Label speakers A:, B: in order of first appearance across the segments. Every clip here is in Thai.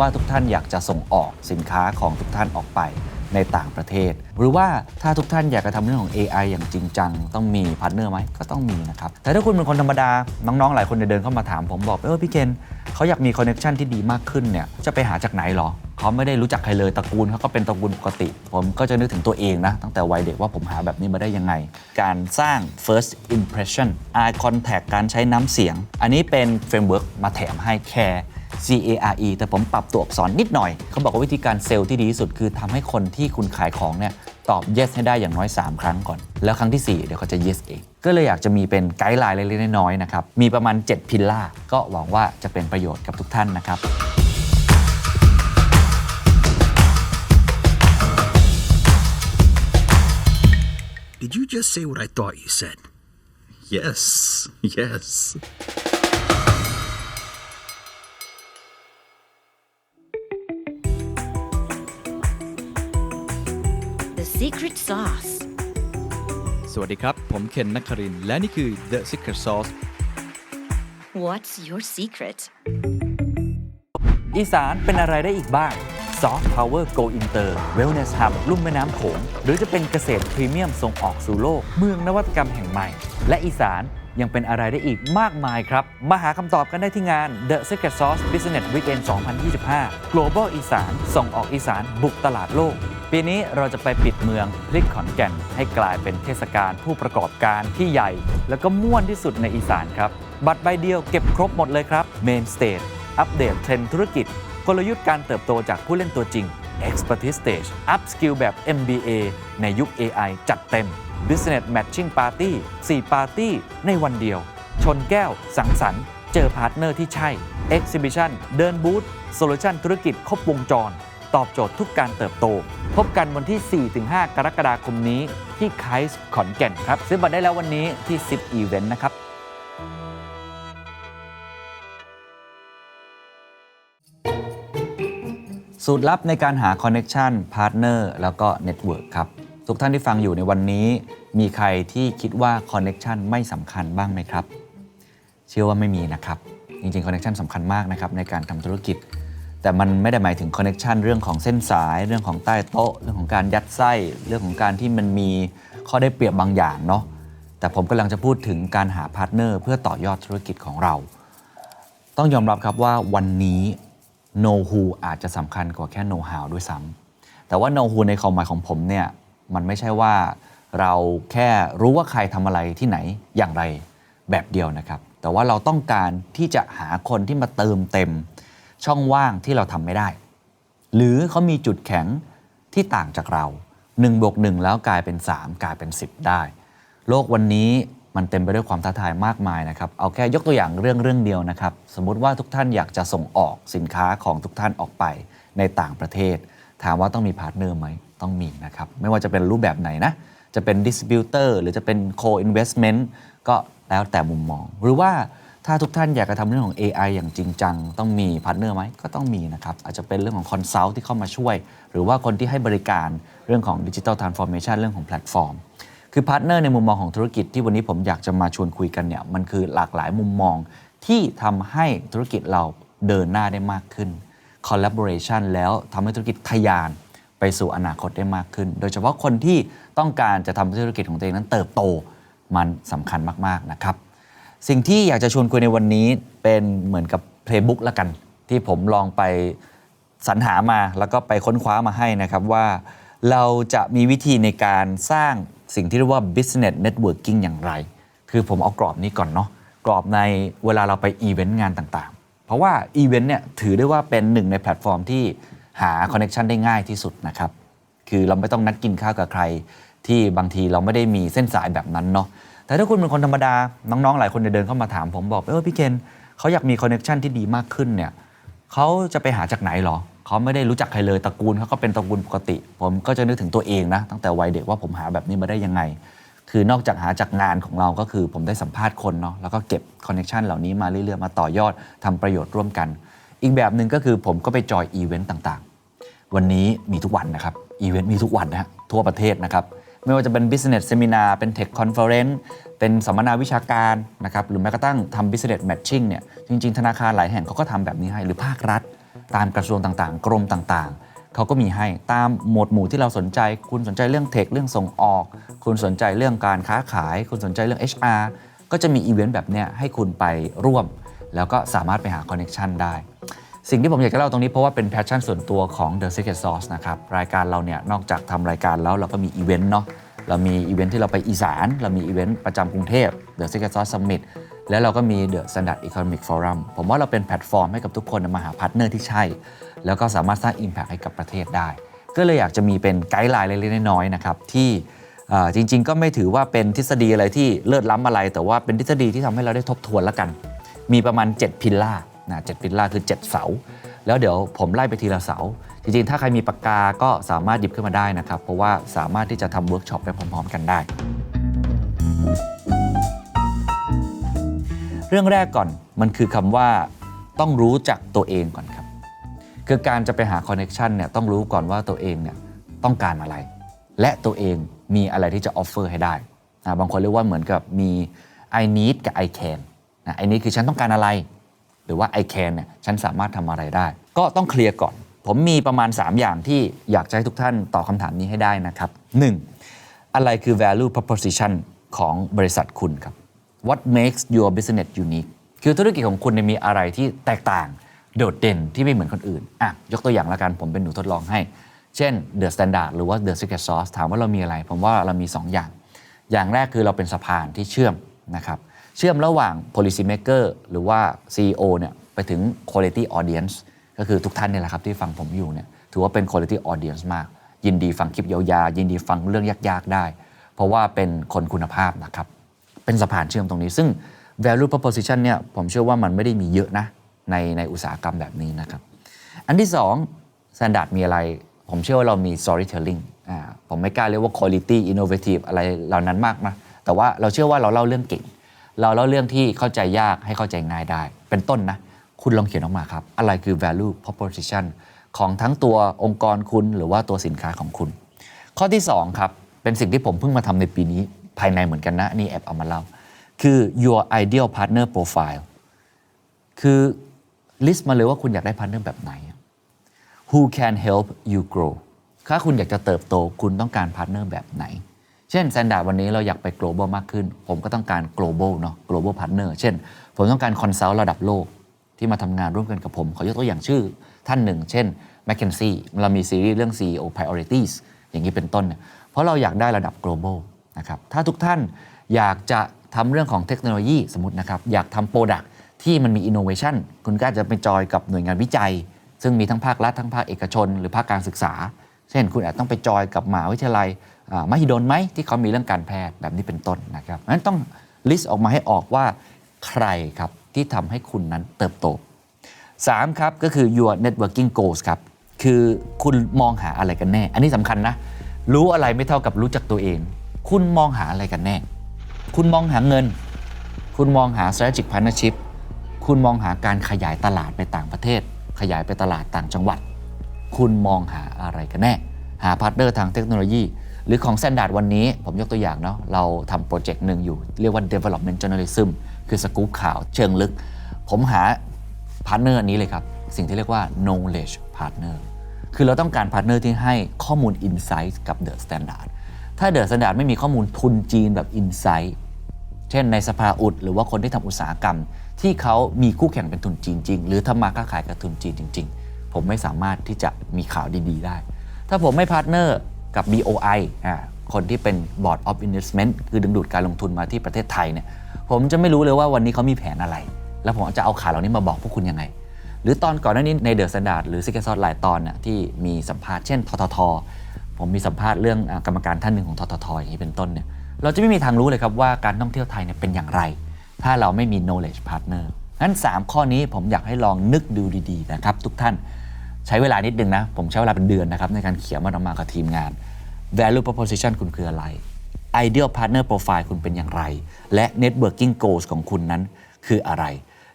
A: ว่าทุกท่านอยากจะส่งออกสินค้าของทุกท่านออกไปในต่างประเทศ หรือว่าถ้าทุกท่านอยากจะทำเรื่องของ AI อย่างจริงจัง ต้องมีพาร์ทเนอร์ไหมก็ต้องมีนะครับ แต่ถ้าคุณเป็นคนธรรมดา น้องๆ หลายคนเดินเข้ามาถามผมบอก เออพี่เคนเขาอยากมีคอนเน t ชันที่ดีมากขึ้นเนี่ย จะไปหาจากไหนหรอ เขาไม่ได้รู้จักใครเลยตระกูลเขาก็เป็นตระกูลปกติ ผมก็จะนึกถึงตัวเองนะ ตั้งแต่วัยเด็กว่าผมหาแบบนี้มาได้ยังไง การสร้าง first impression eye contact การใช้น้ำเสียง อันนี้เป็นเฟรมเวิร์กมาแถมให้ care C A R E แต่ผมปรับตัวอักษรนิดหน่อย เขาบอกว่าวิธีการเซลล์ที่ดีที่สุดคือทำให้คนที่คุณขายของเนี่ยตอบ yes ให้ได้อย่างน้อย 3 ครั้งก่อน แล้วครั้งที่ 4 เดี๋ยวเขาจะ yes เอง ก็เลยอยากจะมีเป็นไกด์ไลน์เล็กๆน้อยๆนะครับ มีประมาณ 7 พิลล่า ก็หวังว่าจะเป็นประโยชน์กับทุกท่านนะครับ
B: Did you just say what I thought you said?
C: Yes, yes.
D: Secret sauce.
E: สวัสดีครับ ผมเคนนักครินทร์และนี่คือ The Secret Sauce
D: What's your secret?
A: อีสานเป็นอะไรได้อีกบ้าง Soft Power Go Inter Wellness Hub ลุ่มแม่น้ำโขง หรือจะเป็นเกษตรพรีเมียมส่งออกสู่โลก เมืองนวัตกรรมแห่งใหม่ และอีสานยังเป็นอะไรได้อีกมากมายครับ มาหาคำตอบกันได้ที่งาน The Secret Sauce Business Weekend 2025 Global อีสานส่งออกอีสานบุกตลาดโลก ปีนี้เราจะไปปิดเมืองพลิกขอนแก่น ให้กลายเป็นเทศกาลผู้ประกอบการที่ใหญ่ แล้วก็ม่วนที่สุดในอีสานครับ บัตรใบเดียวเก็บครบหมดเลยครับ Main Stage อัปเดตเทรนด์ธุรกิจ กลยุทธ์การเติบโตจากผู้เล่นตัวจริง Expertise Stage Up Skill แบบ MBA ในยุค AI จัดเต็ม Business Matching Party 4ปาร์ตี้ในวันเดียว ชนแก้ว สังสรรค์ เจอพาร์ทเนอร์ที่ใช่ Exhibition เดินบูธโซลูชันธุรกิจครบวงจร ตอบโจทย์ทุกการเติบโต พบกันวันที่ 4-5 กรกฎาคมนี้ที่ไคส์ขอนแก่นครับ ซื้อบัตรได้แล้ววันนี้ที่ 10 Event นะครับ สูตรลับในการหาคอนเน็ชันพาร์ทเนอร์แล้วก็เน็ตเวิร์กครับ ทุกท่านที่ฟังอยู่ในวันนี้ มีใครที่คิดว่าคอนเน็ชันไม่สำคัญบ้างไหมครับ เชื่อว่าไม่มีนะครับ จริงๆคอนเน็ชันสำคัญมากนะครับในการทำธุรกิจ แต่มันไม่ได้หมายถึงคอนเน็ชันเรื่องของเส้นสาย เรื่องของใต้โต๊ะ เรื่องของการยัดไส้ เรื่องของการที่มันมีข้อได้เปรียบบางอย่างเนาะแต่ผมกำลังจะพูดถึงการหาพาร์ทเนอร์เพื่อต่อยอดธุรกิจของเรา ต้องยอมรับครับว่าวันนี้ know who อาจจะสำคัญกว่าแค่ know how ด้วยซ้ำแต่ว่า know who ในความหมายของผมเนี่ยมันไม่ใช่ว่าเราแค่รู้ว่าใครทำอะไรที่ไหนอย่างไรแบบเดียวนะครับ แต่ว่าเราต้องการที่จะหาคนที่มาเติมเต็ม ช่องว่างที่เราทำไม่ได้ หรือเขามีจุดแข็งที่ต่างจากเรา1บวก1แล้วกลายเป็น 3 กลายเป็น 10 ได้ โลกวันนี้ มันเต็มไปด้วยความท้าทายมากมายนะครับเอาแค่ยกตัวอย่างเรื่องเรื่องเดียวนะครับ สมมุติว่าทุกท่านอยากจะส่งออกสินค้าของทุกท่านออกไปในต่างประเทศ ถามว่าต้องมีพาร์ทเนอร์ไหมต้องมีนะครับ ไม่ว่าจะเป็นรูปแบบไหนนะ จะเป็นดิสติบิวเตอร์หรือจะเป็นโคอินเวสเมนต์ก็แล้วแต่มุมมอง หรือว่าถ้าทุกท่านอยากจะทำเรื่องของ AI อย่างจริงจัง ต้องมีพาร์ทเนอร์ไหมก็ต้องมีนะครับ อาจจะเป็นเรื่องของคอนซัลท์ที่เข้ามาช่วย หรือว่าคนที่ให้บริการเรื่องของดิจิทัลทรานส์ฟอร์เมชันเรื่องของแพลตฟอร์ม คือพาร์ทเนอร์ในมุมมองของธุรกิจที่วันนี้ผมอยากจะมาชวนคุยกันเนี่ยมันคือหลากหลายมุมมองที่ทำให้ธุรกิจเราเดินหน้าได้มากขึ้น collaboration แล้วทำให้ธุรกิจทะยานไปสู่อนาคตได้มากขึ้น โดยเฉพาะคนที่ต้องการจะทำให้ธุรกิจของตัวเองนั้นเติบโตมันสำคัญมากๆนะครับ สิ่งที่อยากจะชวนคุยในวันนี้เป็นเหมือนกับเพลย์บุ๊กละกัน ที่ผมลองไปสรรหามาแล้วก็ไปค้นคว้ามาให้นะครับว่า เราจะมีวิธีในการสร้าง สิ่งที่เรียกว่า business networking อย่างไร คือผมเอากรอบนี้ก่อนเนาะกรอบในเวลาเราไปอีเวนต์งานต่างๆ เพราะว่าอีเวนต์เนี่ยถือได้ว่าเป็นหนึ่งในแพลตฟอร์มที่หาคอนเน t ชันได้ง่ายที่สุดนะครับ คือเราไม่ต้องนัดกินข้าวกับใคร ที่บางทีเราไม่ได้มีเส้นสายแบบนั้นเนาะแต่ถ้าคุณเป็นคนธรรมดา น้องๆ หลายคนเนี่ยเดินเข้ามาถามผมบอกเออพี่เคนเขาอยากมีคอนเน t ชันที่ดีมากขึ้นเนี่ยเขาจะไปหาจากไหนหรอ เขาไม่ได้รู้จักใครเลยตระกูลเขาก็เป็นตระกูลปกติ ผมก็จะนึกถึงตัวเองนะตั้งแต่วัยเด็กว่าผมหาแบบนี้มาได้ยังไง คือนอกจากหาจากงานของเราก็คือผมได้สัมภาษณ์คนเนาะแล้วก็เก็บคอนเน t ชันเหล่านี้มาเรื่อยๆมาต่อยอดทำประโยชน์ร่วมกัน อีกแบบหนึ่งก็คือผมก็ไปจอยอีเวนต์ต่างๆ วันนี้มีทุกวันนะครับอีเวนต์มีทุกวันนะฮะทั่วประเทศนะครับไม่ว่าจะเป็น business seminar เป็น tech conference เป็นสัมมนาวิชาการนะครับหรือแม้กระทั่งทำ business matching เนี่ยจริง ๆ ธนาคารหลายแห่งเขาก็ทำแบบนี้ให้หรือภาครัฐ ตามกระทรวงต่างๆ กรมต่างๆ เขาก็มีให้ตามหมวดหมู่ที่เราสนใจ คุณสนใจเรื่องเทคเรื่องส่งออก คุณสนใจเรื่องการค้าขาย คุณสนใจเรื่อง HR ก็จะมีอีเวนต์แบบเนี้ยให้คุณไปร่วม แล้วก็สามารถไปหาคอนเน t ชันได้ สิ่งที่ผมอยากจะเล่าตรงนี้เพราะว่าเป็นแพชชั่นส่วนตัวของ The Secret Sauce นะครับ รายการเราเนี่ยนอกจากทำรายการแล้วเราก็มีอีเวนต์เนาะเรามีอีเวนต์ที่เราไปอีสาน เรามีอีเวนต์ประจำกรุงเทพ The Secret Sauce Summit แล้วเราก็มี The Standard Economic Forum ผมว่าเราเป็นแพลตฟอร์มให้กับทุกคนมาหาพาร์ทเนอร์ที่ใช่ แล้วก็สามารถสร้าง Impact ให้กับประเทศได้ ก็เลยอยากจะมีเป็นไกด์ไลน์เล็กๆน้อยๆนะครับที่จริง ๆ ก็ไม่ถือว่าเป็นทฤษฎีอะไรที่เลิศล้ำอะไร แต่ว่าเป็นทฤษฎีที่ทำให้เราได้ทบทวนแล้วกัน มีประมาณ 7 พิลล่านะ7พิลล่าคือ 7 เสา แล้วเดี๋ยวผมไล่ไปทีละเสา จริง ๆ ถ้าใครมีปากกาก็สามารถหยิบขึ้นมาได้นะครับ เพราะว่าสามารถที่จะทำเวิร์กช็อปไปพร้อม ๆ กันได้ เรื่องแรกก่อนมันคือคำว่าต้องรู้จักตัวเองก่อนครับ คือการจะไปหาคอนเน็ชันเนี่ยต้องรู้ก่อนว่าตัวเองเนี่ยต้องการอะไร และตัวเองมีอะไรที่จะออฟเฟอร์ให้ได้นะบางคนเรียกว่าเหมือนกับมี I need กับ I can นะ I need คือฉันต้องการอะไร หรือว่า I can เนี่ยฉันสามารถทำอะไรได้ ก็ต้องเคลียร์ก่อน ผมมีประมาณ 3 อย่างที่อยากจะให้ทุกท่านตอบคำถามนี้ให้ได้นะครับ 1. อะไรคือ value proposition ของบริษัทคุณครับ What makes your business unique คือธุรกิจของคุณมีอะไรที่แตกต่าง โดดเด่นที่ไม่เหมือนคนอื่นอะยกตัวอย่างล้วกันผมเป็นหนูทดลองให้ เช่น The Standard หรือว่า The Secret Sauce ถามว่าเรามีอะไร ผมว่าเรามี 2 อย่าง อย่างแรกคือเราเป็นสะพานที่เชื่อมนะครับเชื่อมระหว่าง policy maker หรือว่า CEO เนี่ยไปถึง quality audience ก็คือทุกท่านเนี่ยแหละครับที่ฟังผมอยู่เนี่ยถือว่าเป็น quality audience มาก ยินดีฟังคลิปยาวๆยินดีฟังเรื่องยากๆได้ เพราะว่าเป็นคนคุณภาพนะครับ เป็นสะพานเชื่อมตรงนี้ ซึ่ง value proposition เนี่ยผมเชื่อว่ามันไม่ได้มีเยอะนะในในอุตสาหกรรมแบบนี้นะครับ อันที่2 standard มีอะไร ผมเชื่อว่าเรามี storytelling อ่าผมไม่กล้าเรียกว่า quality innovative อะไรเหล่านั้นมากนะแต่ว่าเราเชื่อว่าเราเล่าเรื่องเก่ง เราเล่าเรื่องที่เข้าใจยากให้เข้าใจง่ายได้ เป็นต้นนะคุณลองเขียนออกมาครับ อะไรคือ value proposition ของทั้งตัวองค์กรคุณหรือว่าตัวสินค้าของคุณ ข้อที่ 2 ครับ เป็นสิ่งที่ผมเพิ่งมาทำในปีนี้ ภายในเหมือนกันนะ นี่แอบเอามาเล่า คือ your ideal partner profile คือลิสต์มาเลยว่าคุณอยากได้พาร์ทเนอร์แบบไหน Who can help you grow ถ้าคุณอยากจะเติบโตคุณต้องการพาร์ทเนอร์แบบไหน เช่น s ซนดาร์วันนี้เราอยากไป global มากขึ้น ผมก็ต้องการ global เนาะ global partner เช่น ผมต้องการ consult ระดับโลกที่มาทำงานร่วมกันกับผม ขอยกตัวอย่างชื่อท่านหนึ่ง เช่น McKinsey เรามีซีรีส์เรื่อง CEO priorities อย่างนี้เป็นต้นเนี่ยเพราะเราอยากได้ระดับ global นะครับถ้าทุกท่านอยากจะทำเรื่องของเทคโนโลยีสมมตินะครับ อยากทำ product ที่มันมี innovation คุณก็อาจจะไปจอยกับหน่วยงานวิจัย ซึ่งมีทั้งภาครัฐทั้งภาคเอกชน หรือภาคการศึกษา เช่น คุณอาจต้องไปจอยกับมหาวิทยาลัยมหิดลไหมที่เขามีเรื่องการแพทย์แบบนี้เป็นต้นนะครับงั้นต้องลิสต์ออกมาให้ออกว่าใครครับที่ทำให้คุณนั้นเติบโต 3 ครับก็คือ your networking goals ครับคือคุณมองหาอะไรกันแน่ อันนี้สำคัญนะ รู้อะไรไม่เท่ากับรู้จักตัวเอง คุณมองหาอะไรกันแน่ คุณมองหาเงิน คุณมองหา strategic partnership คุณมองหาการขยายตลาดไปต่างประเทศ ขยายไปตลาดต่างจังหวัด คุณมองหาอะไรกันแน่ หาพาร์ทเนอร์ทางเทคโนโลยี หรือของ Standard วันนี้ ผมยกตัวอย่างเนาะเราทำโปรเจกต์หนึ่งอยู่ เรียกว่า development journalism คือสกู๊ปข่าวเชิงลึก ผมหาพาร์ทเนอร์นี้เลยครับ สิ่งที่เรียกว่า knowledge partner คือเราต้องการพาร์ทเนอร์ที่ให้ข้อมูล insight กับ The Standard ถ้า The Standard ไม่มีข้อมูลทุนจีนแบบ insight เช่นในสภาอุดหรือว่าคนที่ทำอุตสาหกรรม ที่เขามีคู่แข่งเป็นทุนจีนจริง หรือทำมาค้าขายกับทุนจีนจริง ๆ ผมไม่สามารถที่จะมีข่าวดีๆ ได้ ถ้าผมไม่พาร์ทเนอร์กับ BOI อ่าคนที่เป็น Board of Investment คือดึงดูดการลงทุนมาที่ประเทศไทยเนี่ยผมจะไม่รู้เลยว่าวันนี้เขามีแผนอะไร แล้วผมจะเอาข่าวเหล่านี้มาบอกพวกคุณยังไง หรือตอนก่อนหน้านี้ในเดอะสแตนดาร์ดหรือซิกเกอร์ซอดหลายตอนน่ะที่มีสัมภาษณ์เช่นททท ผมมีสัมภาษณ์เรื่องกรรมการท่านหนึ่งของทททอย่างนี้เป็นต้นเนี่ยเราจะไม่มีทางรู้เลยครับว่าการท่องเที่ยวไทยเนี่ยเป็นอย่างไร ถ้าเราไม่มี knowledge partner งั้น 3 ข้อนี้ผมอยากให้ลองนึกดูดีๆนะครับทุกท่านใช้เวลานิดนึงนะ ผมใช้เวลาเป็นเดือนนะครับในการเขียนมันออกมากับทีมงาน value proposition คุณคืออะไร ideal partner profile คุณเป็นอย่างไร และ networking goals ของคุณนั้นคืออะไร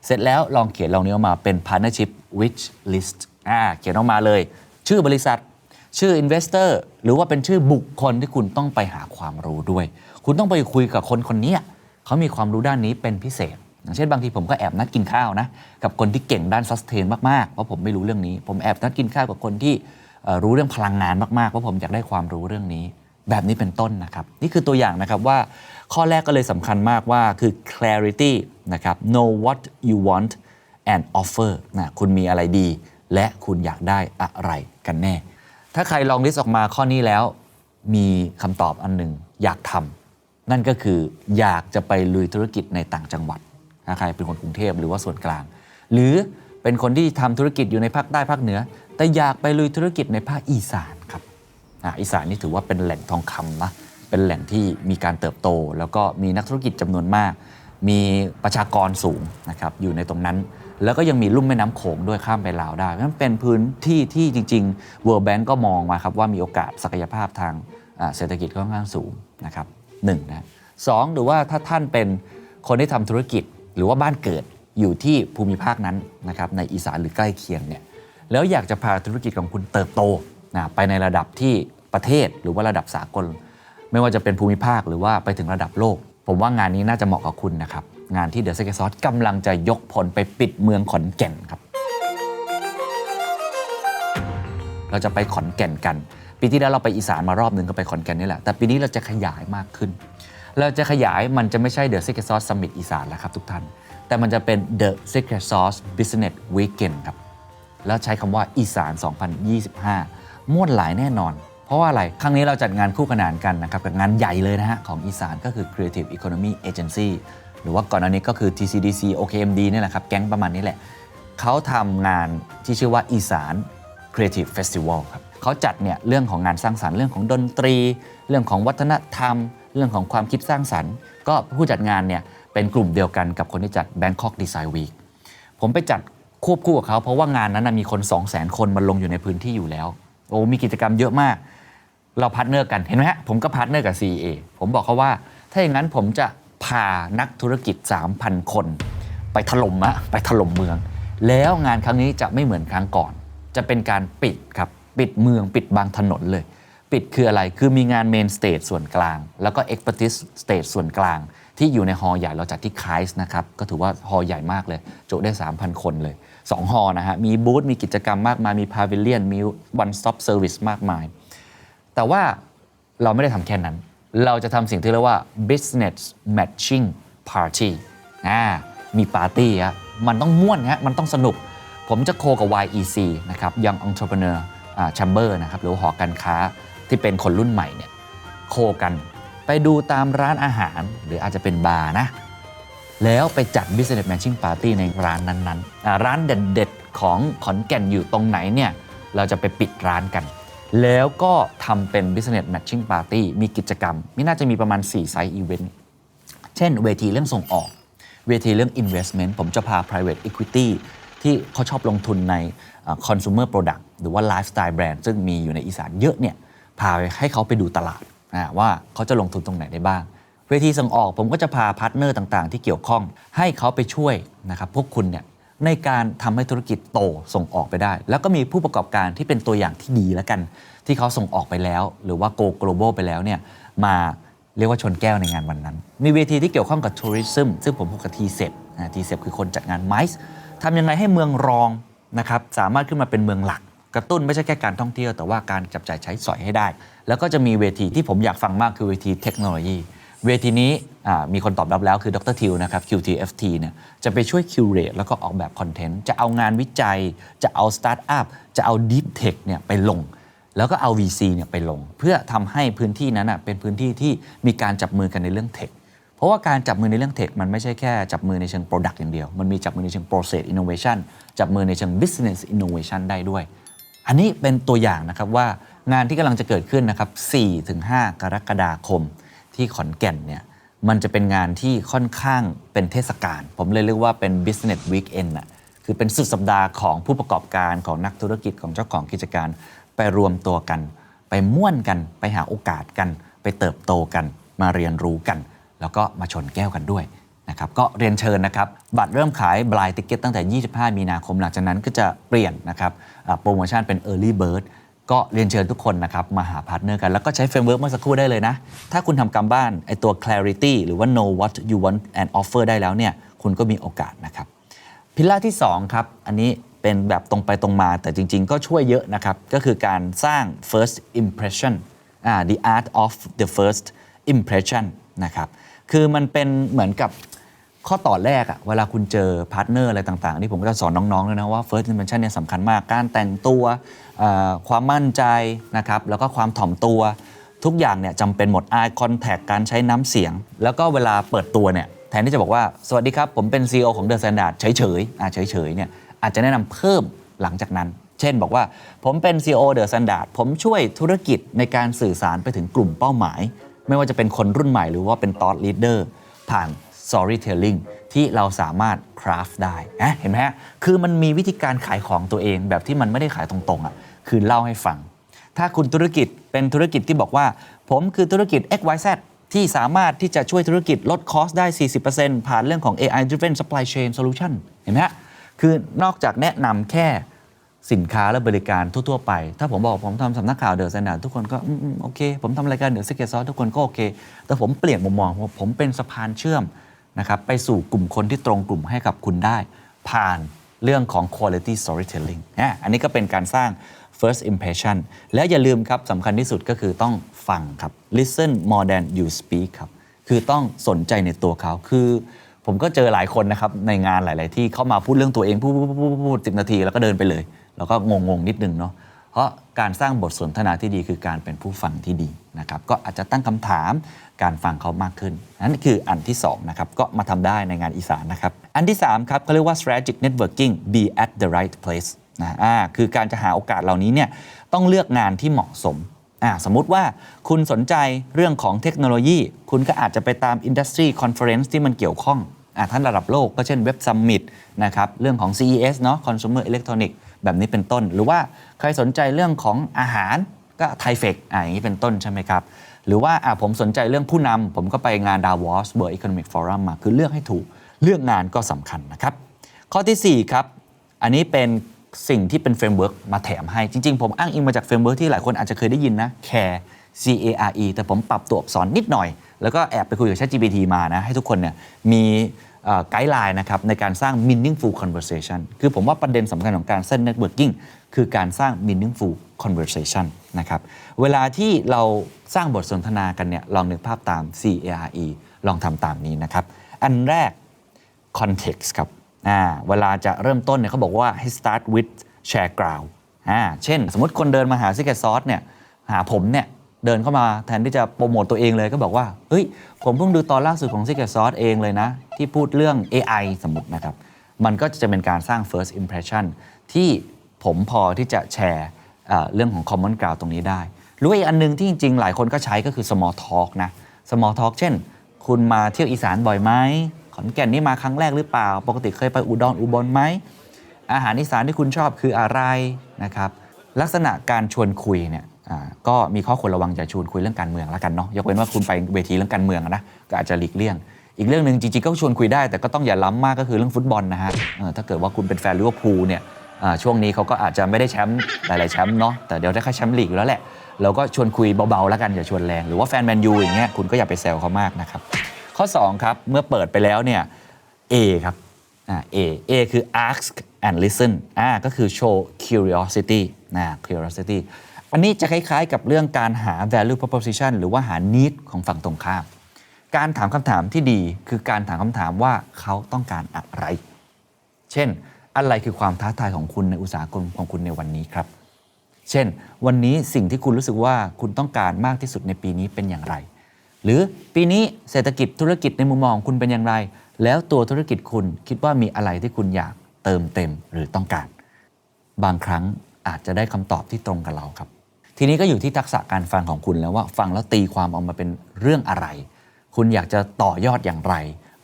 A: เสร็จแล้วลองเขียนลองนี้ออกมาเป็น partnership wish list อ่าเขียนออกมาเลย ชื่อบริษัท ชื่อ investor หรือว่าเป็นชื่อบุคคลที่คุณต้องไปหาความรู้ด้วย คุณต้องไปคุยกับคนคนนี้เขามีความรู้ด้านนี้เป็นพิเศษอย่างเช่นบางทีผมก็แอบนัดกินข้าวนะกับคนที่เก่งด้าน sustain มากๆเพราะผมไม่รู้เรื่องนี้ ผมแอบนัดกินข้าวกับคนที่รู้เรื่องพลังงานมากๆเพราะผมอยากได้ความรู้เรื่องนี้ แบบนี้เป็นต้นนะครับนี่คือตัวอย่างนะครับว่าข้อแรกก็เลยสำคัญมากว่าคือ clarity นะครับ know what you want and offer นะคุณมีอะไรดี และคุณอยากได้อะไรกันแน่ ถ้าใครลองลิสต์ออกมาข้อนี้แล้ว มีคำตอบอันหนึ่งอยากทำนั่นก็คืออยากจะไปลุยธุรกิจในต่างจังหวัดถ้าใครเป็นคนกรุงเทพหรือว่าส่วนกลาง หรือเป็นคนที่ทำธุรกิจอยู่ในภาคใต้ภาคเหนือ แต่อยากไปลุยธุรกิจในภาคอีสานครับอะอีสานนี่ถือว่าเป็นแหล่งทองคำนะเป็นแหล่งที่มีการเติบโต แล้วก็มีนักธุรกิจจำนวนมาก มีประชากรสูงนะครับอยู่ในตรงนั้น แล้วก็ยังมีลุ่มแม่น้ำโขงด้วยข้ามไปลาวได้เพราะฉะนั้นเป็นพื้นที่ที่จริงๆ World Bank ก็มองมาครับว่ามีโอกาสศักยภาพทางเศรษฐกิจค่อนข้างสูงนะครับหนึ่งนะสองหรือว่าถ้าท่านเป็นคนที่ทำธุรกิจหรือว่าบ้านเกิดอยู่ที่ภูมิภาคนั้นนะครับในอีสานหรือใกล้เคียงเนี่ยแล้วอยากจะพาธุรกิจของคุณเติบโตนะไปในระดับที่ประเทศหรือว่าระดับสากล ไม่ว่าจะเป็นภูมิภาคหรือว่าไปถึงระดับโลก ผมว่างานนี้น่าจะเหมาะกับคุณนะครับ งานที่เดอะ e ซ r ซอสกำลังจะยกพลไปปิดเมืองขอนแก่นครับ เราจะไปขอนแก่นกัน ปีที่แล้วเราไปอีสานมารอบหนึ่งก็ไปขอนแก่นนี่แหละ แต่ปีนี้เราจะขยายมากขึ้น เราจะขยายมันจะไม่ใช่ The Secret Sauce Summit อีสานแล้วครับทุกท่าน แต่มันจะเป็น The Secret Sauce Business Weekend ครับ แล้วใช้คำว่าอีสาน 2025 ม่วนหลายแน่นอนเพราะว่าอะไร ครั้งนี้เราจัดงานคู่ขนานกันนะครับ กับงานใหญ่เลยนะฮะ ของอีสานก็คือ Creative Economy Agency หรือว่าก่อนหน้านี้ก็คือ TCDC OKMD นี่แหละครับ แก๊งประมาณนี้แหละ เขาทำงานที่ชื่อว่าอีสาน Creative Festival ครับเขาจัดเนี่ยเรื่องของงานสร้างสรรค์เรื่องของดนตรี เรื่องของวัฒนธรรม เรื่องของความคิดสร้างสรรค์ ก็ผู้จัดงานเนี่ยเป็นกลุ่มเดียวกันกับคนที่จัด Bangkok Design Week ผมไปจัดควบคู่กับเขาเพราะว่างานนั้นมีคน 2 0 0 0 0 0 คนมาลงอยู่ในพื้นที่อยู่แล้วโอ้มีกิจกรรมเยอะมาก เราพาร์ทเนอร์กันเห็นไหมฮะผมก็พาร์ทเนอร์กับ CEA ผมบอกเขาว่า ถ้าอย่างนั้นผมจะ พานักธุรกิจ 3,000 คน ไปถล่มอะไปถล่มเมือง แล้วงานครั้งนี้จะไม่เหมือนครั้งก่อน จะเป็นการปิดครับ ปิดเมืองปิดบางถนนเลย ปิดคืออะไรคือมีงานเมนสเตจส่วนกลาง แล้วก็ Expertise Stage ส่วนกลาง ที่อยู่ในฮอลล์ใหญ่เราจัดที่คายส์นะครับ ก็ถือว่าฮอลล์ใหญ่มากเลยจุได้ 3,000 คนเลย 2 ฮอลล์นะฮะมีบูธมีกิจกรรมมากมายมีพาวิเลียนมี one stop service มากมาย แต่ว่าเราไม่ได้ทำแค่นั้น เราจะทำสิ่งที่เรียกว่า business matching party อ่ามีปาร์ตี้ฮะมันต้องม่วนฮะมันต้องสนุก ผมจะโคกับ YEC นะครับ Young Entrepreneur Chamber นะครับหรือหอการค้าที่เป็นคนรุ่นใหม่เนี่ยโคกันไปดูตามร้านอาหาร หรืออาจจะเป็นบาร์นะ แล้วไปจัด business matching party ในร้านนั้นๆ ร้านเด็ดๆ ของขอนแก่นอยู่ตรงไหนเนี่ยเราจะไปปิดร้านกัน แล้วก็ทำเป็น business matching party มีกิจกรรมมีน่าจะมีประมาณ 4 ไซส์อีเวนต์ เช่นเวทีเรื่องส่งออก เวทีเรื่อง investment ผมจะพา private equity ที่เขาชอบลงทุนใน consumer product หรือว่า lifestyle brand ซึ่งมีอยู่ในอีสานเยอะเนี่ย พาไปให้เขาไปดูตลาดว่าเขาจะลงทุนตรงไหนได้บ้าง เวทีส่งออกผมก็จะพาพาร์ทเนอร์ต่างๆ ที่เกี่ยวข้องให้เขาไปช่วยนะครับพวกคุณเนี่ย ในการทำให้ธุรกิจโตส่งออกไปได้ แล้วก็มีผู้ประกอบการที่เป็นตัวอย่างที่ดีแล้วกัน ที่เขาส่งออกไปแล้ว หรือว่า go global ไปแล้วเนี่ยมาเรียกว่าชนแก้วในงานวันนั้น มีเวทีที่เกี่ยวข้องกับทัวริซึมซึ่งผมพูดกับทีเซปทีเซปคือคนจัดงานไมซ์ทำยังไงให้เมืองรองนะครับสามารถขึ้นมาเป็นเมืองหลัก กระตุ้นไม่ใช่แค่การท่องเที่ยว แต่ว่าการจับจ่ายใช้สอยให้ได้ แล้วก็จะมีเวทีที่ผมอยากฟังมากคือเวทีเทคโนโลยี เวทีนี้มีคนตอบรับแล้วคือดรทิวนะครับ QTFT เนี่ยจะไปช่วยคิวเรตแล้วก็ออกแบบคอนเทนต์ จะเอางานวิจัย จะเอาสตาร์ทอัพ จะเอา Deep Tech เนี่ยไปลง แล้วก็เอา VC เนี่ยไปลง เพื่อทำให้พื้นที่นั้นนะเป็นพื้นที่ที่มีการจับมือกันในเรื่องเทคเพราะว่าการจับมือในเรื่องเทคมันไม่ใช่แค่จับมือในเชิง Product อย่างเดียว มันมีจับมือในเชิง Process Innovation จับมือในเชิง Business Innovation ได้ด้วย อันนี้เป็นตัวอย่างนะครับว่างานที่กำลังจะเกิดขึ้นนะครับ4-5 กรกฎาคม ที่ขอนแก่นเนี่ยมันจะเป็นงานที่ค่อนข้างเป็นเทศกาลผมเลยเรียกว่าเป็น business weekend น่ะคือเป็นสุดสัปดาห์ของผู้ประกอบการของนักธุรกิจของเจ้าของกิจการไปรวมตัวกัน ไปม่วนกันไปหาโอกาสกัน ไปเติบโตกัน มาเรียนรู้กัน แล้วก็มาชนแก้วกันด้วยนะครับก็เรียนเชิญนะครับ บัตรเริ่มขายบลายติเก็ตตั้งแต่ 25 มีนาคมหลังจากนั้นก็จะเปลี่ยนนะครับโปรโมชั่นเป็น Early Bird ก็เรียนเชิญทุกคนนะครับมาหาพาร์ทเนอร์กัน แล้วก็ใช้เฟรมเวิร์กเมื่อสักครู่ได้เลยนะ ถ้าคุณทำการบ้านไอตัว clarity หรือว่า know what you want and offer ได้แล้วเนี่ยคุณก็มีโอกาสนะครับพิล่าที่2ครับอันนี้เป็นแบบตรงไปตรงมา แต่จริง ๆ ก็ช่วยเยอะนะครับ ก็คือการสร้าง first impression อ่า the art of the first impression นะครับคือมันเป็นเหมือนกับ ข้อต่อแรกอะเวลาคุณเจอพาร์ทเนอร์อะไรต่างๆที่ผมก็จะสอนน้องๆด้วยนะว่า first impression เนี่ยสำคัญมากการแต่งตัวความมั่นใจนะครับแล้วก็ความถ่อมตัว ทุกอย่างเนี่ยจำเป็นหมด eye contact การใช้น้ำเสียง แล้วก็เวลาเปิดตัวเนี่ยแทนที่จะบอกว่าสวัสดีครับ ผมเป็น CEO ของ The Standard เฉยๆอ่าเฉยๆเนี่ยอาจจะแนะนำเพิ่มหลังจากนั้น เช่นบอกว่าผมเป็น CEO The Standard ผมช่วยธุรกิจในการสื่อสารไปถึงกลุ่มเป้าหมาย ไม่ว่าจะเป็นคนรุ่นใหม่หรือว่าเป็น thought leader ผ่าน storytelling ที่เราสามารถ craft ได้นะเห็นไหมฮะ คือมันมีวิธีการขายของตัวเองแบบที่มันไม่ได้ขายตรงๆอะ คือเล่าให้ฟัง ถ้าคุณธุรกิจเป็นธุรกิจที่บอกว่า ผมคือธุรกิจ XYZ ที่สามารถที่จะช่วยธุรกิจลดคอสได้ 40%ผ่านเรื่องของ AI driven supply chain solution เห็นไหมฮะ คือนอกจากแนะนำแค่สินค้าและบริการทั่ว ๆ ไป ถ้าผมบอกผมทำสำนักข่าวเดอะ s แ a นด r d ทุกคนก็โอเค ผมทำรายการเดอะ Secret Sauce ทุกคนก็โอเค แต่ผมเปลี่ยนมุมมอง ผมเป็นสะพานเชื่อม นะครับไปสู่กลุ่มคนที่ตรงกลุ่มให้กับคุณได้ ผ่านเรื่องของ quality storytelling อะอันนี้ก็เป็นการสร้าง first impression และอย่าลืมครับสำคัญที่สุดก็คือต้องฟังครับ listen more than you speak ครับ คือต้องสนใจในตัวเขา คือ ผมก็เจอหลายคนนะครับ ในงานหลาย ๆ ที่เข้ามาพูดเรื่องตัวเอง พูดพูดพูดพูดสิบนาที แล้วก็เดินไปเลย แล้วก็งงงๆนิดนึงเนาะ เพราะการสร้างบทสนทนาที่ดีคือการเป็นผู้ฟังที่ดีนะครับก็อาจจะตั้งคำถามการฟังเขามากขึ้น นั่นคืออันที่2นะครับก็มาทำได้ในงานอีสานนะครับอันที่3ครับเขาเรียกว่า strategic networking be at the right place นะอ่าคือการจะหาโอกาสเหล่านี้เนี่ยต้องเลือกงานที่เหมาะสมอ่าสมมุติว่าคุณสนใจเรื่องของเทคโนโลยี คุณก็อาจจะไปตาม Industry Conference ที่มันเกี่ยวข้องอ่าท่านระดับโลกก็เช่น Web Summit นะครับเรื่องของ CES เนาะ Consumer Electronic แบบนี้เป็นต้น หรือว่าใครสนใจเรื่องของอาหารก็ไทเฟกอ่าอย่างนี้เป็นต้นใช่ไหมครับ หรือว่าอ่าผมสนใจเรื่องผู้นำผมก็ไปงาน Davos World Economic Forum มาคือเลือกให้ถูกเลือกงานก็สำคัญนะครับ ข้อทีสี่4ครับอันนี้เป็นสิ่งที่เป็นเฟรมเวิร์กมาแถมให้จริง ๆ ผมอ้างอิงมาจากเฟรมเวิร์กที่หลายคนอาจจะเคยได้ยินนะ care C A R E แต่ผมปรับตัวอักษรนิดหน่อย แล้วก็แอบไปคุยกับ ChatGPT มานะ ให้ทุกคนเนี่ยมี ไกด์ไลน์นะครับในการสร้าง meaningful conversation คือผมว่าประเด็นสำคัญของการสร้าง networking คือการสร้าง meaningful conversation นะครับเวลาที่เราสร้างบทสนทนากันเนี่ยลองนึกภาพตาม C A R E ลองทำตามนี้นะครับ อันแรก context ครับอ่าเวลาจะเริ่มต้นเนี่ยเขาบอกว่าให้ start with share ground อ่าเช่น สมมติคนเดินมาหา Secret Sauce เนี่ยหาผมเนี่ย เดินเข้ามาแทนที่จะโปรโมตตัวเองเลยก็บอกว่า เฮ้ย ผมเพิ่งดูตอนล่าสุดของ Secret Sauce เองเลยนะ ที่พูดเรื่อง AI สมมตินะครับ มันก็จะเป็นการสร้าง first impression ที่ผมพอที่จะแชร์เรื่องของ common ground ตรงนี้ได้ หรืออีกอันหนึงที่จริง ๆ หลายคนก็ใช้ก็คือ small talk นะ small talk เช่น คุณมาเที่ยวอีสานบ่อยไหมขอนแก่นนี่มาครั้งแรกหรือเปล่า ปกติเคยไปอุดรออุบลไหมอาหารอีสานที่คุณชอบคืออะไรนะครับลักษณะการชวนคุยเนี่ย ก็มีข้อควรระวังอย่าชวนคุยเรื่องการเมืองแล้วกันเนาะยกเว้นว่าคุณไปเวทีเรื่องการเมืองนะก็อาจจะหลีกเลี่ยง อีกเรื่องหนึ่งจริงๆก็ชวนคุยได้แต่ก็ต้องอย่าล้ำมากก็คือเรื่องฟุตบอลนะฮะถ้าเกิดว่าคุณเป็นแฟนลิเวอร์พูลเนี่ยช่วงนี้เขาก็อาจจะไม่ได้แชมป์หลายๆแชมป์เนาะแต่เดี๋ยวได้แค่แชมป์ลีกแล้วแหละเราก็ชวนคุยเบาๆแล้วกันอย่าชวนแรงหรือว่าแฟนแมนยูอย่างเงี้ยคุณก็อย่าไปแซวเขามากนะครับข้อ2ครับเมื่อเปิดไปแล้วเนี่ย A ครับอ่า A A คือ ask and listen อ่าก็คือ show curiosity นะ curiosity อันนี้จะคล้ายๆ กับเรื่องการหา value proposition หรือว่าหา need ของฝั่งตรงข้าม การถามคำถามที่ดีคือการถามคำถามว่าเขาต้องการอะไร เช่น อะไรคือความท้าทายของคุณในอุตสาหกรรมของคุณในวันนี้ครับ เช่น วันนี้สิ่งที่คุณรู้สึกว่าคุณต้องการมากที่สุดในปีนี้เป็นอย่างไร หรือปีนี้เศรษฐกิจธุรกิจในมุมมองของคุณเป็นอย่างไร แล้วตัวธุรกิจคุณคิดว่ามีอะไรที่คุณอยากเติมเต็มหรือต้องการ บางครั้งอาจจะได้คำตอบที่ตรงกับเราครับ ทีนี้ก็อยู่ที่ทักษะการฟังของคุณแล้วว่าฟังแล้วตีความออกมาเป็นเรื่องอะไร คุณอยากจะต่อยอดอย่างไร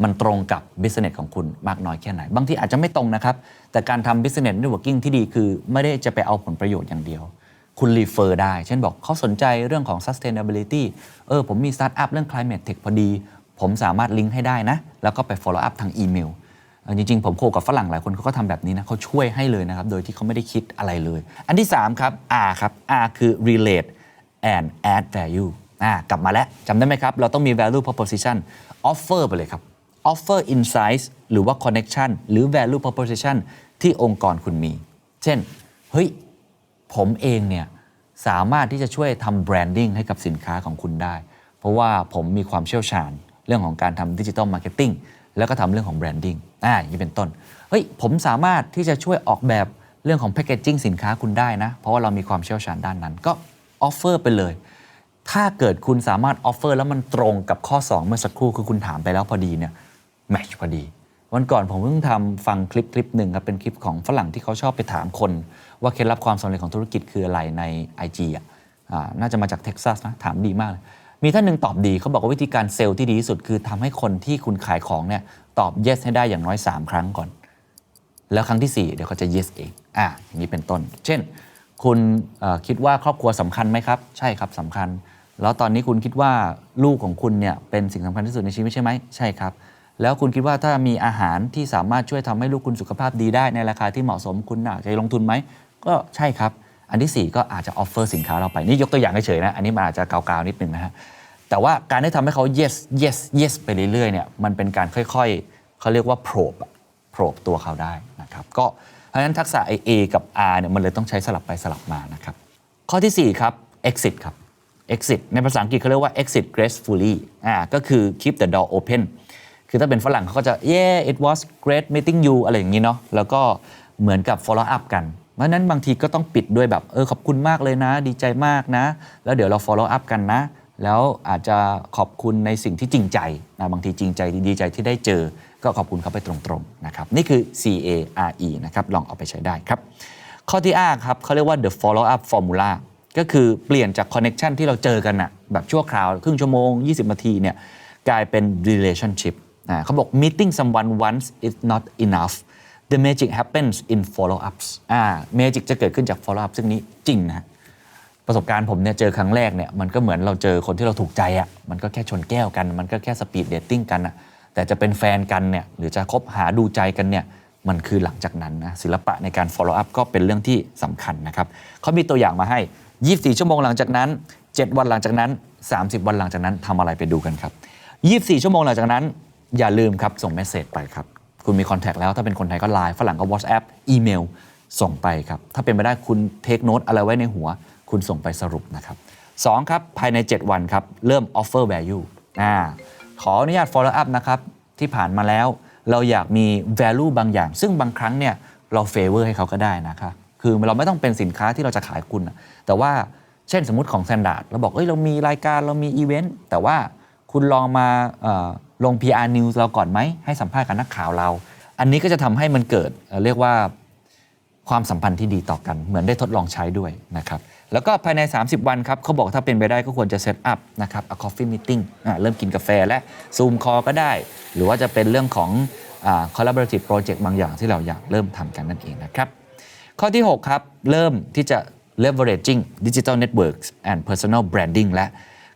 A: มันตรงกับ business ของคุณมากน้อยแค่ไหน บางทีอาจจะไม่ตรงนะครับ แต่การทำ business networking ที่ดีคือ ไม่ได้จะไปเอาผลประโยชน์อย่างเดียว คุณรีเฟอร์ได้ เช่นบอกเขาสนใจเรื่องของ sustainability เออผมมีสตาร์ทอัพเรื่อง climate tech พอดี ผมสามารถลิงก์ให้ได้นะ แล้วก็ไป follow up ทางอีเมล จริงๆ ผมโคกับฝรั่งหลายคนเขาก็ทำแบบนี้นะเขาช่วยให้เลยนะครับ โดยที่เขาไม่ได้คิดอะไรเลย อันที่ 3 ครับ R ครับ R คือ relate and add value อ่ากลับมาแล้วจำได้ไหมครับ เราต้องมี value proposition offer ไปเลยครับ offer insights หรือว่า connection หรือ value proposition ที่องค์กรคุณมี เช่น เฮ้ย ผมเองเนี่ย สามารถที่จะช่วยทำแบรนดิ้งให้กับสินค้าของคุณได้ เพราะว่าผมมีความเชี่ยวชาญเรื่องของการทำดิจิ t a ลมาร์เก็ตติ้ง แล้วก็ทำเรื่องของแบรนดิ้งอ่าอย่างนี้เป็นต้น เฮ้ย ผมสามารถที่จะช่วยออกแบบเรื่องของแพ c เกจจิ้งสินค้าคุณได้นะ เพราะว่าเรามีความเชี่ยวชาญด้านนั้น ก็ออฟเฟอร์ไปเลย ถ้าเกิดคุณสามารถออฟเฟอร์แล้วมันตรงกับข้อ 2 เมื่อสักครู่คือคุณถามไปแล้วพอดีเนี่ยแมชพอดี วันก่อนผมเพิ่งทำฟังคลิปคลิปหนึ่งครับเป็นคลิปของฝรั่งที่เขาชอบไปถามคน ว่าเคล็ดลับความสำเร็จของธุรกิจคืออะไรใน IG อะอ่าน่าจะมาจากเท็กซัสนะถามดีมากเลย มีท่านหนึ่งตอบดีเขาบอกว่าวิธีการเซลล์ที่ดีที่สุดคือทำให้คนที่คุณขายของเนี่ยตอบ yes ให้ได้อย่างน้อย 3 ครั้งก่อน แล้วครั้งที่ 4 เดี๋ยวเขาจะ yes เองอ่าอย่างนี้เป็นต้น เช่น คุณคิดว่าครอบครัวสำคัญไหมครับ ใช่ครับสำคัญ แล้วตอนนี้คุณคิดว่าลูกของคุณเนี่ยเป็นสิ่งสำคัญที่สุดในชีวิตใช่ไหมใช่ครับ แล้วคุณคิดว่าถ้ามีอาหารที่สามารถช่วยทำให้ลูกคุณสุขภาพดีได้ในราคาที่เหมาะสมคุณน่าจะลงทุนไหมก็ใช่ครับ อันที่ 4 ก็อาจจะออฟเฟอร์สินค้าเราไป นี่ยกตัวอย่างเฉยๆนะ อันนี้มันอาจจะกาวๆนิดนึงนะฮะ แต่ว่าการได้ทำให้เขา yes yes yes ไปเรื่อยๆเนี่ย มันเป็นการค่อยๆ เขาเรียกว่า probe probe ตัวเขาได้นะครับ ก็เพราะฉะนั้นทักษะ A กับ R เนี่ยมันเลยต้องใช้สลับไปสลับมานะครับ ข้อที่ 4 ครับ exit ครับ exit ในภาษาอังกฤษเขาเรียกว่า exit gracefully อ่า ก็คือ keep the door open คือถ้าเป็นฝรั่งเขาก็จะ yeah it was great meeting you อะไรอย่างนี้เนาะ แล้วก็เหมือนกับ follow up กัน ราะนั้นบางทีก็ต้องปิดด้วยแบบเออขอบคุณมากเลยนะ ดีใจมากนะ แล้วเดี๋ยวเรา follow up กันนะ แล้วอาจจะขอบคุณในสิ่งที่จริงใจนะบางทีจริงใจดีใจที่ได้เจอ ก็ขอบคุณเขาไปตรงๆนะครับนี่คือ C A R E นะครับลองเอาไปใช้ได้ครับ ข้อที่ R ครับเขาเรียกว่า the follow up formula ก็คือเปลี่ยนจาก connection ที่เราเจอกันอะแบบชั่วคราว ครึ่งชั่วโมง 20 นาทีเนี่ยกลายเป็น relationship อ่าเขาบอก meeting someone once is not enough the magic happens in follow ups อ่า magic จะเกิดขึ้นจาก follow up ซึ่งนี้จริงนะประสบการณ์ผมเนี่ยเจอครั้งแรกเนี่ยมันก็เหมือนเราเจอคนที่เราถูกใจอะ่ะมันก็แค่ชนแก้วกัน มันก็แค่สปีดเดทติ้งกันอะ่ะแต่จะเป็นแฟนกันเนี่ยหรือจะคบหาดูใจกันเนี่ยมันคือหลังจากนั้นนะศิลปะในการ follow up ก็เป็นเรื่องที่สำคัญนะครับเขามีตัวอย่างมาให้ 24 ชั่วโมงหลังจากนั้น 7 วันหลังจากนั้น 30 วันหลังจากนั้นทำอะไรไปดูกันครับ 24 ชั่วโมงหลังจากนั้น อย่าลืมครับส่งเมสเซจไปครับ คุณมีคอนแทคแล้วถ้าเป็นคนไทยก็ไลน์ฝรั่งก็ WhatsApp อีเมลส่งไปครับ ถ้าเป็นไปได้คุณเทคโน t ตอะไรไว้ในหัว คุณส่งไปสรุปนะครับสองครับ ภายใน 7 วันครับ เริ่ม offer value อ่าขออนุญาต follow up นะครับ ที่ผ่านมาแล้ว เราอยากมี value บางอย่าง ซึ่งบางครั้งเนี่ยเรา favor ให้เขาก็ได้นะครับคือเราไม่ต้องเป็นสินค้าที่เราจะขายคุณ แต่ว่าเช่นสมมติของ Standard เราบอกเอ้ยเรามีรายการเรามีอีเวนต์แต่ว่าคุณลองมา ลง PR News เราก่อนไหม ให้สัมภาษณ์กับนักข่าวเรา อันนี้ก็จะทำให้มันเกิดเรียกว่าความสัมพันธ์ที่ดีต่อกัน เหมือนได้ทดลองใช้ด้วยนะครับ แล้วก็ภายใน 30 วันครับเขาบอกถ้าเป็นไปได้ก็ควรจะเซตอัพนะครับ a coffee meeting เริ่มกินกาแฟและซูมคอก็ได้ หรือว่าจะเป็นเรื่องของอ collaborative project บางอย่างที่เราอยากเริ่มทำกันนั่นเองนะครับ ข้อที่ 6 ครับ เริ่มที่จะ leveraging digital networks and personal branding และ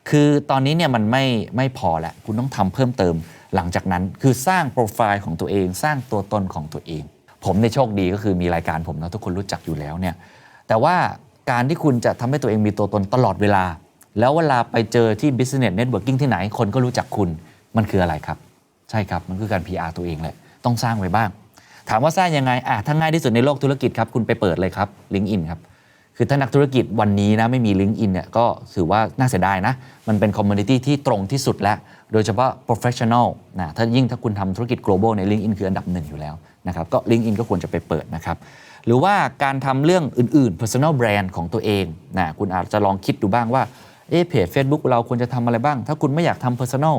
A: คือตอนนี้เนี่ยมันไม่ไม่พอแล้วคุณต้องทำเพิ่มเติมหลังจากนั้น คือสร้างโปรไฟล์ของตัวเอง สร้างตัวตนของตัวเอง ผมในโชคดีก็คือมีรายการผมนะทุกคนรู้จักอยู่แล้วเนี่ยแต่ว่าการที่คุณจะทำให้ตัวเองมีตัวตนตลอดเวลา แล้วเวลาไปเจอที่ business networking ที่ไหนคนก็รู้จักคุณมันคืออะไรครับ ใช่ครับมันคือการ PR ตัวเองแหละต้องสร้างไว้บ้าง ถามว่าสร้างยังไงอะถ้าง่ายที่สุดในโลกธุรกิจครับคุณไปเปิดเลยครับ LinkedIn ครับ คือถ้านักธุรกิจวันนี้นะไม่มี LinkedIn เนี่ยก็ถือว่าน่าเสียดายนะ มันเป็นคอมมูนิตี้ที่ตรงที่สุดแล้ว โดยเฉพาะ professional นะถ้ายิ่งถ้าคุณทำธุรกิจ global ใน LinkedIn คืออันดับหนึ่งอยู่แล้วนะครับก็ LinkedIn ก็ควรจะไปเปิดนะครับหรือว่าการทำเรื่องอื่นๆ personal brand ของตัวเองนะคุณอาจจะลองคิดดูบ้างว่าเอ๊ะเพจ Facebook เราควรจะทำอะไรบ้าง ถ้าคุณไม่อยากทำ personal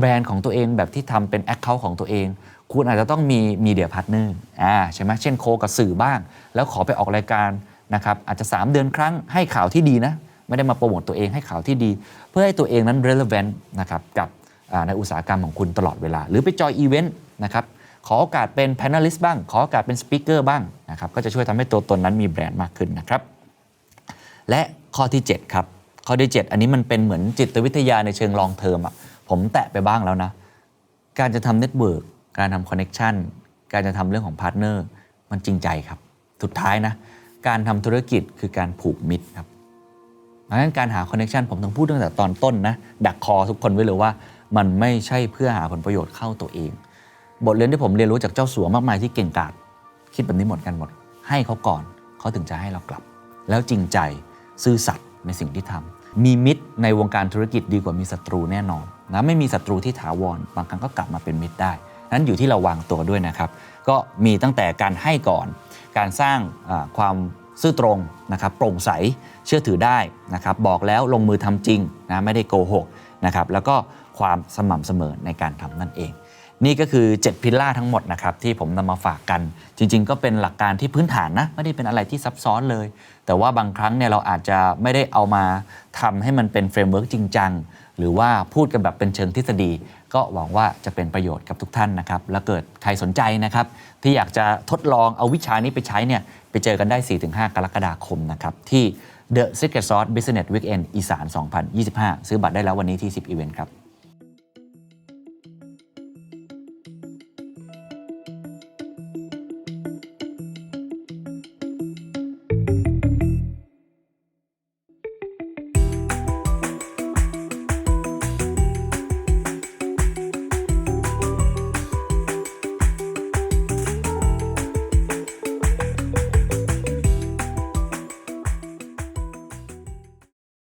A: brand ของตัวเองแบบที่ทำเป็น account ของตัวเอง คุณอาจจะต้องมี media partner อ่าใช่ไหมเช่นโคกับสื่อบ้าง แล้วขอไปออกรายการ นะครับอาจจะ 3 เดือนครั้งให้ข่าวที่ดีนะ ไม่ได้มาโปรโมตตัวเองให้ข่าวที่ดี เพื่อให้ตัวเองนั้น relevant นะครับกับในอุตสาหกรรมของคุณตลอดเวลา หรือไปจอยอีเวนต์นะครับขอโอกาสเป็น panelist บ้าง ขอโอกาสเป็น speaker บ้างนะครับก็จะช่วยทำให้ตัวตนนั้นมีแบรนด์มากขึ้นนะครับ และข้อที่ 7 ครับ ข้อที่ 7 อันนี้มันเป็นเหมือนจิตวิทยาในเชิงลองเทอมอะผมแตะไปบ้างแล้วนะ การจะทำเน็ตเวิร์กการทำคอนเน็ชันการจะทำเรื่องของพาร์ทเนอร์มันจริงใจครับ สุดท้ายนะ การทำธุรกิจคือการผูกมิตรครับเพราะฉะนั้นการหาคอนเน็ชันผมต้องพูดตั้งแต่ตอนต้นนะ ดักคอทุกคนไว้เลยว่า มันไม่ใช่เพื่อหาผลประโยชน์เข้าตัวเอง บทเรียนที่ผมเรียนรู้จากเจ้าสัวมากมายที่เก่งกาจคิดแบบนี้หมดกันหมด ให้เขาก่อนเขาถึงจะให้เรากลับ แล้วจริงใจซื่อสัตย์ในสิ่งที่ทำมีมิตรในวงการธุรกิจดีกว่ามีศัตรูแน่นอนนะไม่มีศัตรูที่ถาวรบางครั้งก็กลับมาเป็นมิตรได้นั้นอยู่ที่เราวางตัวด้วยนะครับ ก็มีตั้งแต่การให้ก่อน การสร้างความซื่อตรงนะครับโปร่งใสเชื่อถือได้นะครับบอกแล้วลงมือทำจริงนะไม่ได้โกหกนะครับแล้วก็ความสม่ำเสมอในการทำนั่นเอง นี่ก็คือ 7 พิลล่าทั้งหมดนะครับที่ผมนำมาฝากกัน จริง ๆ ก็เป็นหลักการที่พื้นฐานนะไม่ได้เป็นอะไรที่ซับซ้อนเลย แต่ว่าบางครั้งเนี่ยเราอาจจะไม่ได้เอามาทำให้มันเป็นเฟรมเวิร์กจริงจังหรือว่าพูดกันแบบเป็นเชิงทฤษฎี ก็หวังว่าจะเป็นประโยชน์กับทุกท่านนะครับ แล้วเกิดใครสนใจนะครับ ที่อยากจะทดลองเอาวิชานี้ไปใช้เนี่ยไปเจอกันได้ 4-5 กรกฎาคมนะครับ ที่ The Secret Sauce Business Weekend อีสาน 2025 ซื้อบัตรได้แล้ววันนี้ที่ 10 Event ครับ